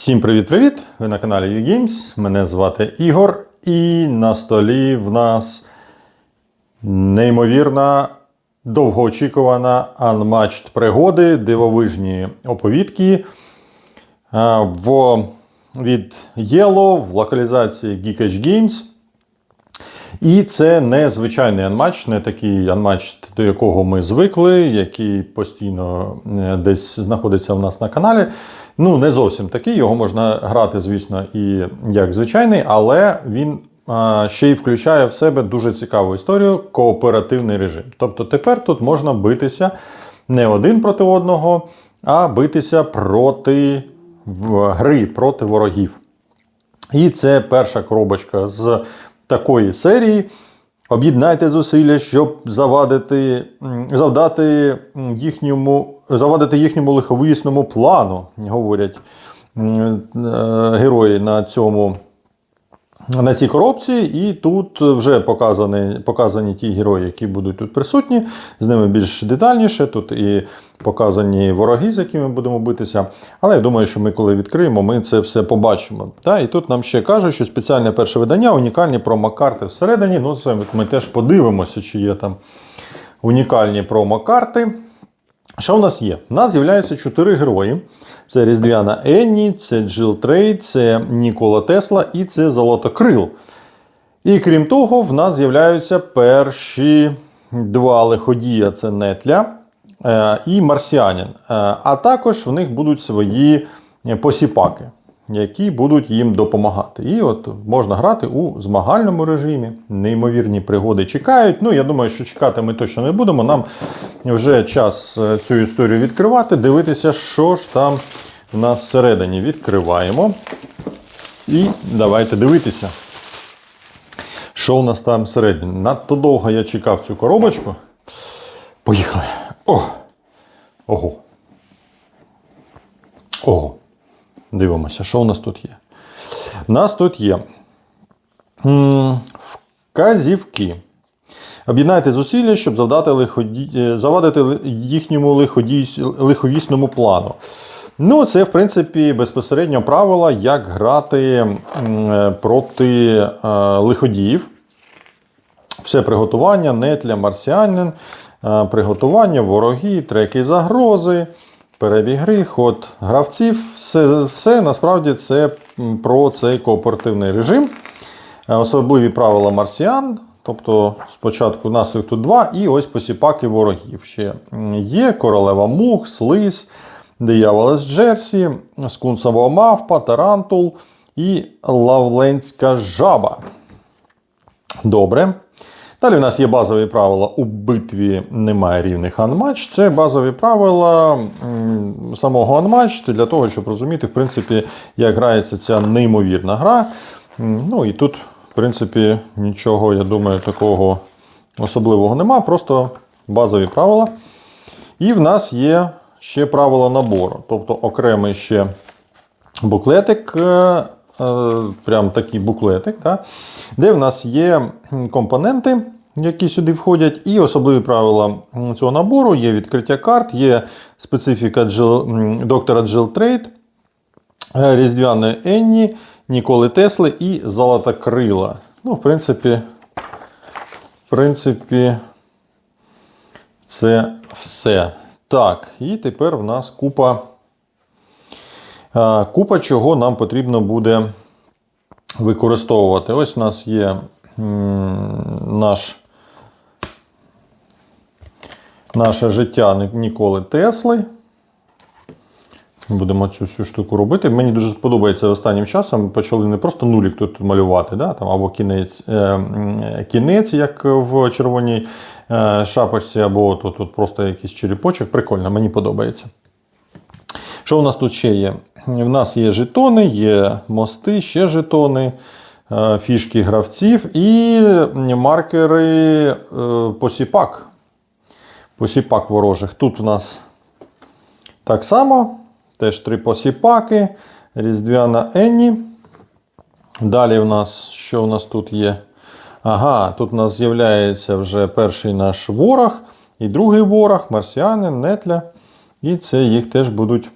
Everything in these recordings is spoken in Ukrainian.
Всім привіт-привіт! Ви на каналі YouGames. Мене звати Ігор, і на столі в нас неймовірна, довгоочікувана Unmatched пригоди, дивовижні оповідки в, від Yellow в локалізації Geek Edge Games. І це не звичайний Unmatched, не такий Unmatched, до якого ми звикли, який постійно е, десь знаходиться в нас на каналі. Ну, не зовсім такий, його можна грати, звісно, і як звичайний, але він ще й включає в себе дуже цікаву історію кооперативний режим. Тобто тепер тут можна битися не один проти одного, а битися проти гри, проти ворогів. І це перша коробочка з такої серії. Об'єднайте зусилля, щоб завадити, завдати їхньому, завадити їхньому лиховисному плану, говорять е, герої на цьому. На цій коробці, і тут вже показані, показані ті герої, які будуть тут присутні. З ними більш детальніше. Тут і показані вороги, з якими будемо битися. Але я думаю, що ми, коли відкриємо, ми це все побачимо. Та, і тут нам ще кажуть, що спеціальне перше видання, унікальні промокарти всередині. Ну, це ми теж подивимося, чи є там унікальні промокарти. Що в нас є? У нас з'являються чотири герої: це Різдвяна Енні, це Джил Трейд, це Нікола Тесла і це Золотокрил. І крім того, в нас з'являються перші два лиходія: це Нетля е, і Марсіанін. Е, а також в них будуть свої посіпаки, які будуть їм допомагати. І от можна грати у змагальному режимі. Неймовірні пригоди чекають. Ну, я думаю, що чекати ми точно не будемо. Нам вже час е, цю історію відкривати, дивитися, що ж там в нас всередині. Відкриваємо. І давайте дивитися. Що у нас там всередині? Надто довго я чекав цю коробочку. Поїхали. О! Ого. Ого. Дивимося, що у нас тут є. У нас тут є вказівки. Об'єднайте зусилля, щоб завдати лиході... е, завадити їхньому лиходій... лиховісному плану. Ну, це, в принципі, безпосередньо правила, як грати е, проти е, лиходіїв. Все приготування, нетля, марсіанин, приготування, вороги, треки загрози, перебіг гри, ход гравців. Все, все насправді це про цей кооперативний режим. Е, Особливі правила марсіан. Тобто спочатку нас їх тут два, і ось посіпаки ворогів. Ще є королева мух, слиз, диявол з Джерсі, скунсова мавпа, тарантул і лавленська жаба. Добре. Далі в нас є базові правила у битві немає рівних анматч. Це базові правила самого анматч для того, щоб розуміти, в принципі, як грається ця неймовірна гра. Ну і тут, в принципі, нічого, я думаю, такого особливого нема, просто базові правила. І в нас є ще правила набору, тобто окремий ще буклетик, е, прям такий буклетик, да, де в нас є компоненти, які сюди входять, і особливі правила цього набору є відкриття карт, є специфіка Джил, доктора Джил Трейд, е, Різдвяної Енні, Ніколи Тесли і Золота Крила. Ну, в принципі, в принципі, це все. Так, і тепер в нас купа. А, Купа чого нам потрібно буде використовувати. Ось у нас є наш, наше життя Ніколи Тесли. Будемо цю всю штуку робити. Мені дуже подобається останнім часом. Почали не просто нулік тут малювати, да? там, або кінець, е, кінець, як в червоній е, шапочці, або тут, тут просто якийсь черепочок. Прикольно, мені подобається. Що у нас тут ще є? В нас є жетони, є мости, ще жетони, е, фішки гравців і маркери е, посіпак. Посіпак ворожих. Тут у нас так само. Теж три посіпаки. Різдвяна Енні. Далі в нас, що у нас тут є? Ага, тут у нас з'являється вже перший наш ворог і другий ворог, марсіанин, нетля. І це їх теж будуть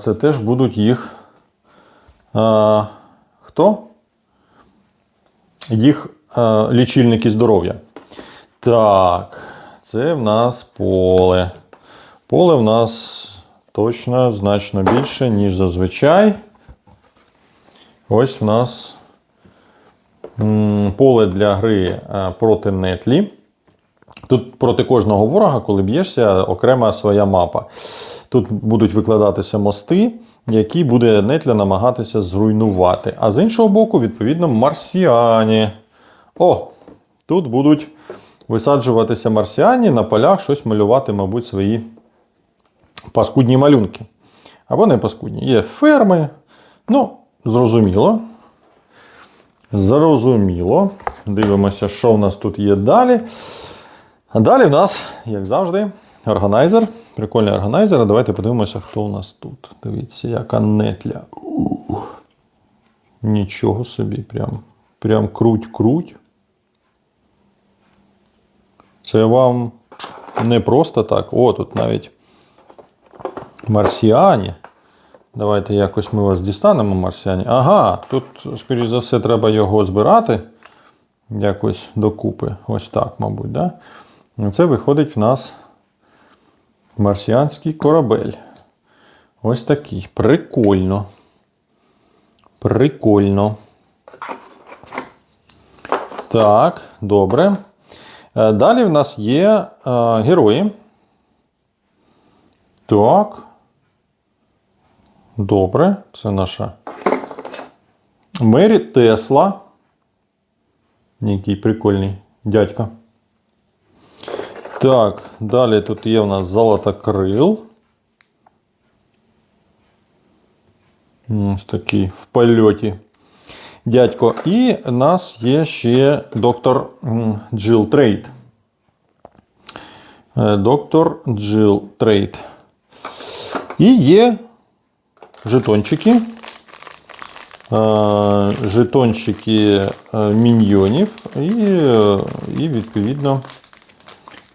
Це теж будуть їх. Хто? Їх лічильники здоров'я. Так, це в нас поле. Поле в нас точно значно більше, ніж зазвичай. Ось в нас поле для гри проти Нетлі. Тут проти кожного ворога, коли б'єшся, окрема своя мапа. Тут будуть викладатися мости, які буде Нетля намагатися зруйнувати. А з іншого боку, відповідно, марсіані. О! Тут будуть висаджуватися марсіані на полях, щось малювати, мабуть, свої паскудні малюнки. Або не паскудні. Є ферми. Ну, зрозуміло. Зрозуміло. Дивимося, що в нас тут є далі. Далі в нас, як завжди, органайзер. Прикольний органайзер. Давайте подивимося, хто у нас тут. Дивіться, яка нетля. Нічого собі, прям, прям круть-круть. Це вам не просто так. О, тут навіть марсіані. Давайте якось ми вас дістанемо, марсіані. Ага, тут, скоріш за все, треба його збирати якось докупи. Ось так, мабуть. Да? Це виходить в нас марсіанський корабель. Ось такий. Прикольно. Прикольно. Так, добре. Е, Далі в нас є е, герої. Так. Добре. Це наша Мері Тесла. Який прикольний дядько. Так, далі тут є у нас золотокрил. Ось такий в польоті. Дядько. І у нас є ще доктор Джил Трейд. Е, Доктор Джил Трейд. І є жетончики. Е, Жетончики е, міньйонів і, і відповідно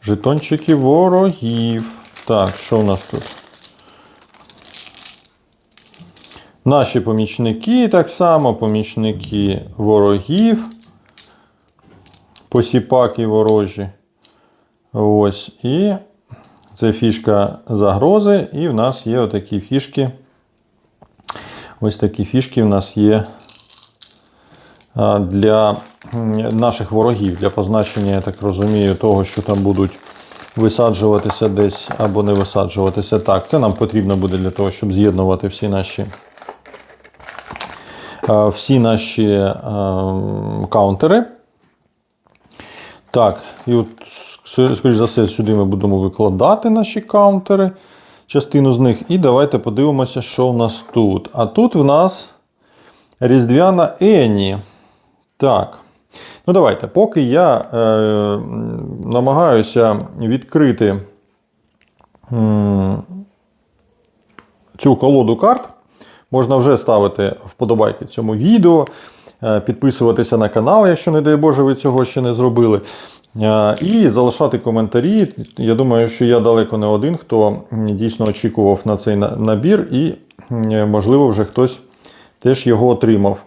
жетончики ворогів. Так, що у нас тут? Наші помічники так само, помічники ворогів, посіпаки ворожі. Ось. І це фішка загрози. І в нас є отакі фішки. Ось такі фішки в нас є для наших ворогів, для позначення, я так розумію, того, що там будуть висаджуватися десь або не висаджуватися. Так, це нам потрібно буде для того, щоб з'єднувати всі наші всі наші каунтери. Так, і от, скоріш за все, сюди ми будемо викладати наші каунтери, частину з них. І давайте подивимося, що в нас тут. А тут в нас Різдвяна Ені. Так. Ну, давайте, поки я е, намагаюся відкрити м, цю колоду карт, можна вже ставити вподобайки цьому відео, е, підписуватися на канал, якщо, не дай Боже, ви цього ще не зробили. Е, І залишати коментарі. Я думаю, що я далеко не один, хто дійсно очікував на цей набір, і, м, можливо, вже хтось теж його отримав.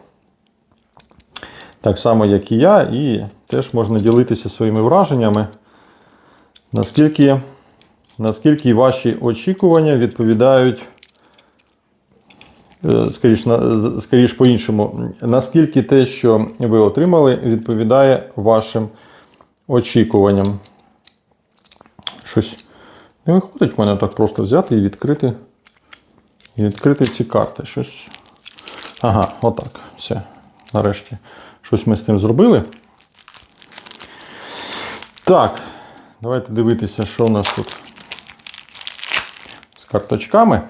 Так само, як і я, і теж можна ділитися своїми враженнями, наскільки, наскільки ваші очікування відповідають, е, скоріш, скоріш по-іншому, наскільки те, що ви отримали, відповідає вашим очікуванням. Щось не виходить в мене так просто взяти і відкрити, і відкрити ці карти. Щось. Ага, отак. Все. Нарешті. Щось ми з тим зробили. Так, давайте дивитися, що у нас тут з карточками.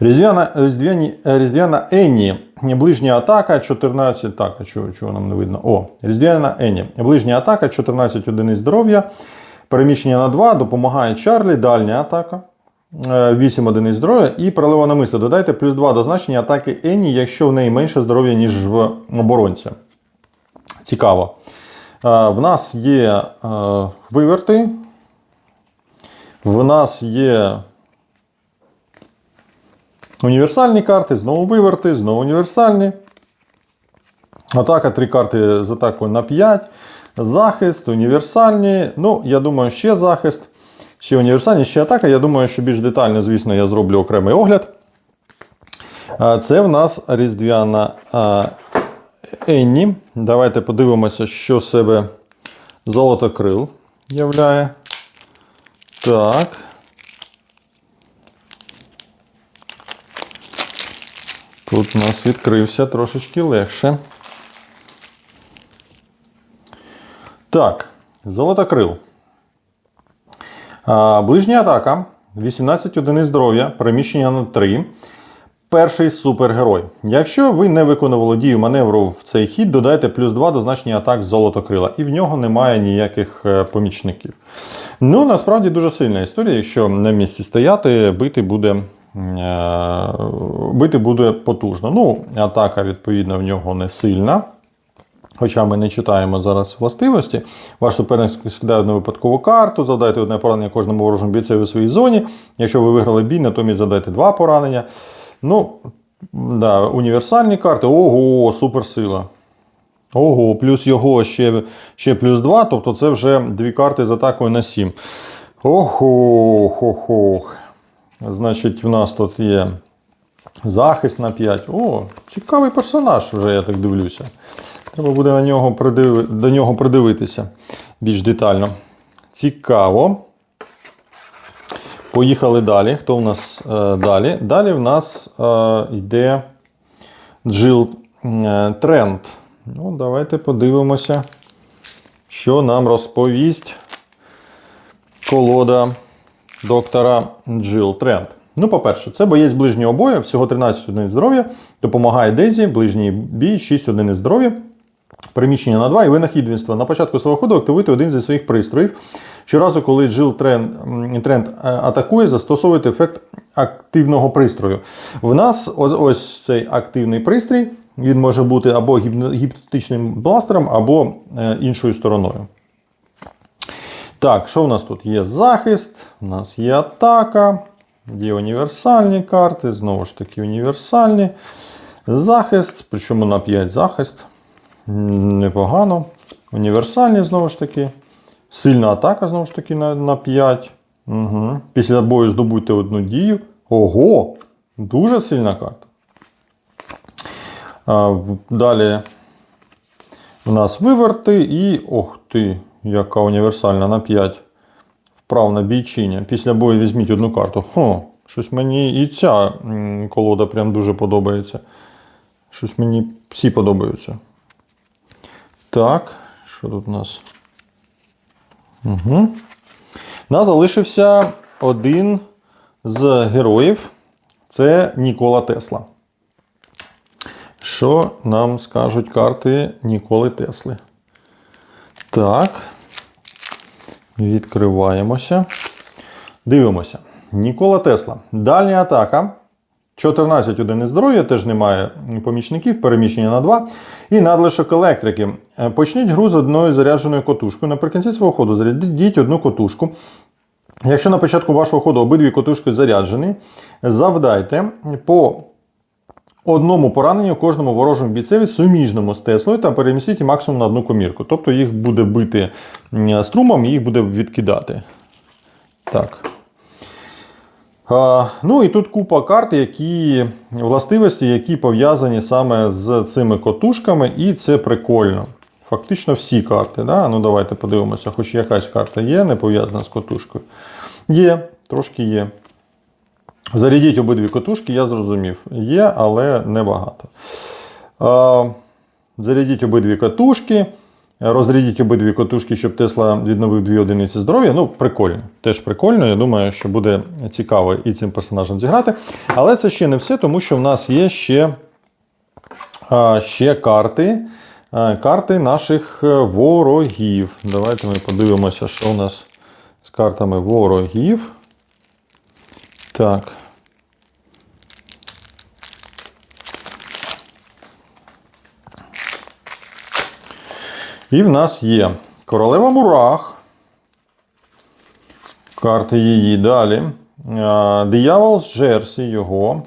Різдвяна, різдвяні, різдвяна Енні. Ближня атака 14. Так, а чого, чого нам не видно? О, Різдвяна Енні. Ближня атака 14 одиниць здоров'я. Переміщення на 2 допомагає Чарлі. Дальня атака. 8 одиниць здоров'я і пролива на мисло. Додайте плюс 2 до значення атаки Енні, якщо в неї менше здоров'я, ніж в оборонця. Цікаво. Е, В нас є е, виверти. В нас є Універсальні карти, знову виверти, знову універсальні. Атака, три карти з атакою на 5. Захист, універсальні. Ну, я думаю, ще захист. Ще універсальні, ще атака. Я думаю, що більш детально, звісно, я зроблю окремий огляд. Це в нас різдвяна Енні. Давайте подивимося, що себе золотокрил являє. Так. Тут у нас відкрився трошечки легше. Так, золотокрил. Ближня атака. 18 одиниць здоров'я, переміщення на 3. Перший супергерой. Якщо ви не виконували дію маневру в цей хід, додайте плюс 2 до значення атак золотокрила. І в нього немає ніяких е, помічників. Ну, насправді дуже сильна історія. Якщо на місці стояти, бити буде. е, Бити буде потужно. Ну, атака, відповідно, в нього не сильна. Хоча ми не читаємо зараз властивості. Ваш суперник скидає одну випадкову карту, завдайте одне поранення кожному ворожому бійцеві у своїй зоні. Якщо ви виграли бій, натомість задайте два поранення. Ну, да, універсальні карти. Ого, суперсила. Ого, плюс його ще, ще плюс 2, тобто це вже дві карти з атакою на 7. Ого, хо, хо. Значить, в нас тут є захист на 5. О, цікавий персонаж, вже я так дивлюся. Треба буде на нього придиви... до нього придивитися більш детально. Цікаво. Поїхали далі. Хто у нас е, далі? Далі в нас е, йде Джил е, Тренд. Ну, давайте подивимося, що нам розповість колода доктора Джил Тренд. Ну, по-перше, це боєць ближнього бою, всього 13 одиниць здоров'я, допомагає Дезі, ближній бій, 6 одиниць здоров'я. Переміщення на 2 і винахідництво. На початку свого ходу активуйте один зі своїх пристроїв. Щоразу, коли Джил тренд, тренд атакує, застосовуйте ефект активного пристрою. В нас ось, ось цей активний пристрій. Він може бути або гіпно- гіпнотичним бластером, або е, іншою стороною. Так, що в нас тут є? Захист, у нас є атака, є універсальні карти, знову ж таки, універсальні. Захист, причому на 5 захист. Непогано. Універсальні, знову ж таки. Сильна атака, знову ж таки, на, на 5. Угу. Після бою здобудьте одну дію. Ого! Дуже сильна карта. А, в- далі у нас виверти і. Ох ти, яка універсальна на 5. Вправна бійчиня. Після бою візьміть одну карту. Хо, щось мені і ця колода прям дуже подобається. Щось мені всі подобаються. Так, що тут у нас? Угу. Нас залишився один з героїв. Це Нікола Тесла. Що нам скажуть карти Ніколи Тесли? Так. Відкриваємося. Дивимося. Нікола Тесла. Дальня атака. 14 одиниць здоров'я, теж немає помічників, переміщення на 2. І надлишок електрики. Е, Почніть гру з одною зарядженою котушкою. Наприкінці свого ходу зарядіть одну котушку. Якщо на початку вашого ходу обидві котушки заряджені, завдайте по одному пораненню кожному ворожому бійцеві суміжному з Теслою та перемістіть максимум на одну комірку. Тобто їх буде бити струмом і їх буде відкидати. Так. Ну і тут купа карт, які властивості, які пов'язані саме з цими котушками, і це прикольно. Фактично всі карти. Да? Ну давайте подивимося, хоч якась карта є, не пов'язана з котушкою. Є, трошки є. Зарядіть обидві котушки, я зрозумів. Є, але небагато. Зарядіть обидві катушки. Розрядіть обидві котушки, щоб Тесла відновив дві одиниці здоров'я. Ну, прикольно. Теж прикольно. Я думаю, що буде цікаво і цим персонажем зіграти. Але це ще не все, тому що в нас є ще, ще карти. Карти наших е, ворогів. Давайте ми подивимося, що у нас з картами ворогів. Так. І в нас є королева Мурах. Карти її далі. Диявол з Джерсі його.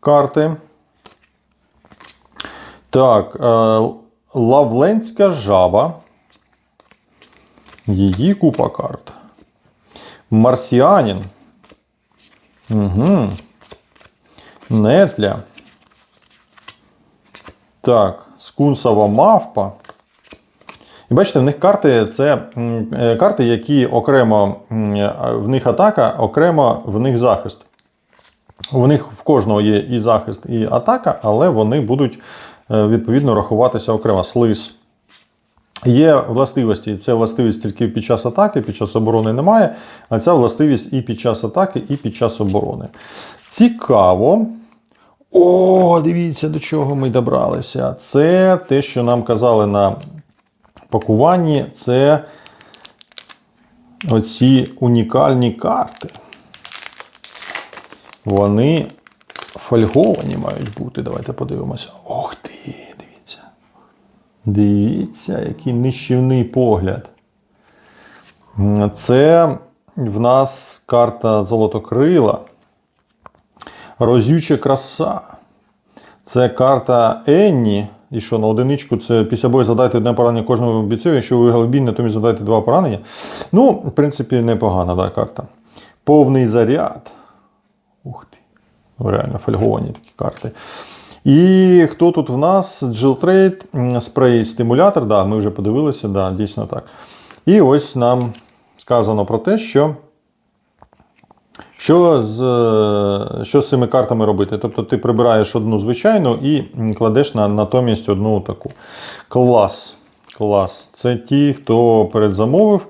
карти. Так, е, Лавленська жаба. Її купа карт. Марсіанін. Угу. Нетля. Так, скунсова мавпа. І бачите, в них карти це е, карти, які окремо е, в них атака, окремо в них захист. У них в кожного є і захист, і атака, але вони будуть е, відповідно рахуватися окремо. Слиз. Є властивості. Це властивість тільки під час атаки, під час оборони немає. А ця властивість і під час атаки, і під час оборони. Цікаво. О, дивіться, до чого ми добралися. Це те, що нам казали на пакуванні, це оці унікальні карти. Вони фольговані мають бути. Давайте подивимося. Ох ти, дивіться. Дивіться, який нищівний погляд. Це в нас карта Золотокрила. Розюча краса. Це карта Енні. І що на одиничку це після бою задайте одне поранення кожному бійцю. Якщо ви виграли бій, натомість задайте два поранення. Ну, в принципі, непогана да, карта. Повний заряд. Ух ти. Ну, Реально фольговані такі карти. І хто тут в нас? Dжилтрейд, спрей стимулятор. Да, ми вже подивилися, да, дійсно так. І ось нам сказано про те, що. Що з, що з цими картами робити? Тобто ти прибираєш одну звичайну і кладеш на натомість одну таку. Клас. Клас. Це ті, хто передзамовив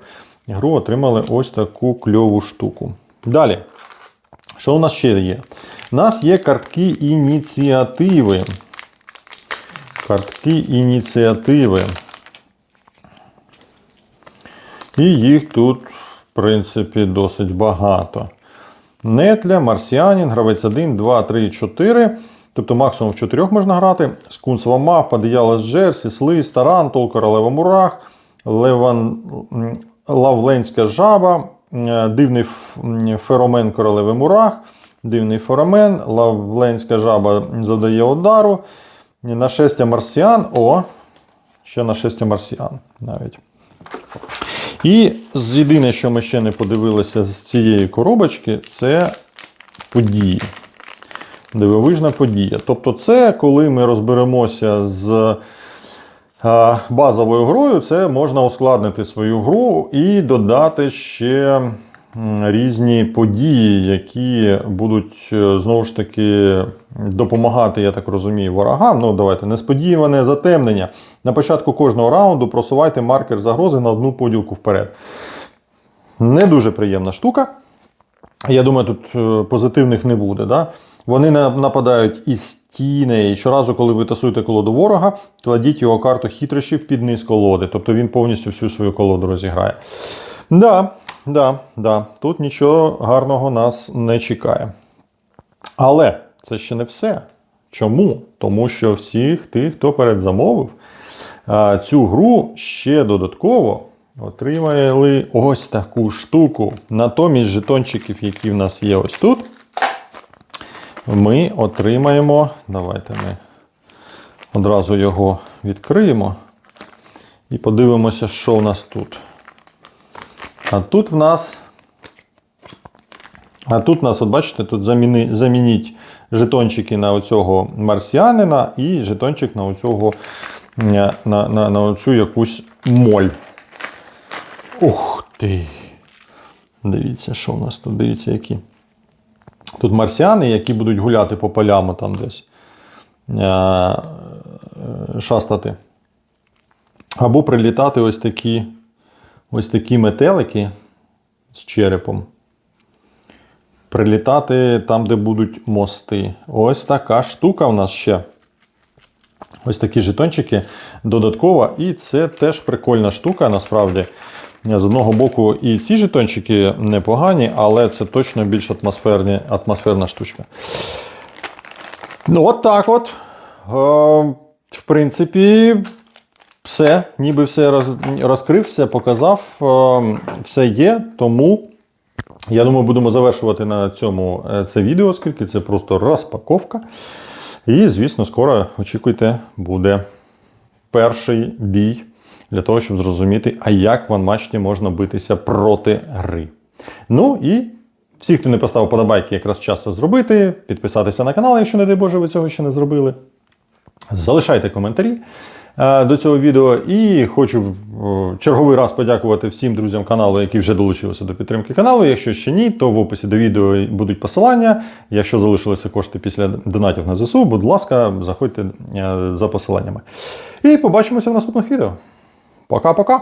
гру, отримали ось таку кльову штуку. Далі. Що у нас ще є? У нас є картки ініціативи. Картки ініціативи. І їх тут, в принципі, досить багато. Нетля, Марсіанін, гравець 1, 2, 3, 4. Тобто максимум в 4 можна грати. Скунсова мапа, Діяла з Джерсі, Слиз, Тарантул, Королева Мурах, Леван, Лавленська жаба, дивний феромен королеви Мурах, дивний феромен, Лавленська жаба завдає удару. Нашестя марсіан. О, ще нашестя марсіан навіть. І єдине, що ми ще не подивилися з цієї коробочки, це події. Дивовижна подія. Тобто, це коли ми розберемося з базовою грою, це можна ускладнити свою гру і додати ще різні події, які будуть е, знову ж таки допомагати, я так розумію, ворогам. Ну, давайте, несподіване затемнення. На початку кожного раунду просувайте маркер загрози на одну поділку вперед. Не дуже приємна штука. Я думаю, тут е, позитивних не буде. Да? Вони нападають із тіней. І щоразу, коли ви тасуєте колоду ворога, кладіть його карту хитрощів під низ колоди. Тобто він повністю всю свою колоду розіграє. Да, да, да. Тут нічого гарного нас не чекає. Але це ще не все. Чому? Тому що всіх тих, хто передзамовив, цю гру ще додатково отримали ось таку штуку. Натомість жетончиків, які в нас є ось тут, ми отримаємо. Давайте ми одразу його відкриємо і подивимося, що у нас тут. А тут в нас. А тут нас, от бачите, тут заміни, замініть жетончики на оцього марсіанина і жетончик на оцього на, на, на, оцю якусь моль. Ух ти! Дивіться, що в нас тут, дивіться, які. Тут марсіани, які будуть гуляти по полям там десь е, е, шастати. Або прилітати ось такі, ось такі метелики з черепом. Прилітати там, де будуть мости. Ось така штука в нас ще. Ось такі жетончики додатково. І це теж прикольна штука, насправді. З одного боку, і ці жетончики непогані, але це точно більш атмосферні, атмосферна штучка. Ну, от так от. Е, в принципі, все, ніби все роз, розкрив, все показав, е, все є. Тому Я думаю, будемо завершувати на цьому е, це відео, оскільки це просто розпаковка. І, звісно, скоро очікуйте, буде перший бій для того, щоб зрозуміти, а як в анмачті можна битися проти гри. Ну і всі, хто не поставив подобайки, якраз часто зробити, підписатися на канал, якщо, не дай Боже, ви цього ще не зробили. Залишайте коментарі до цього відео. І хочу е, черговий раз подякувати всім друзям каналу, які вже долучилися до підтримки каналу. Якщо ще ні, то в описі до відео будуть посилання. Якщо залишилися кошти після донатів на ЗСУ, будь ласка, заходьте е, за посиланнями. І побачимося в наступних відео. Пока-пока!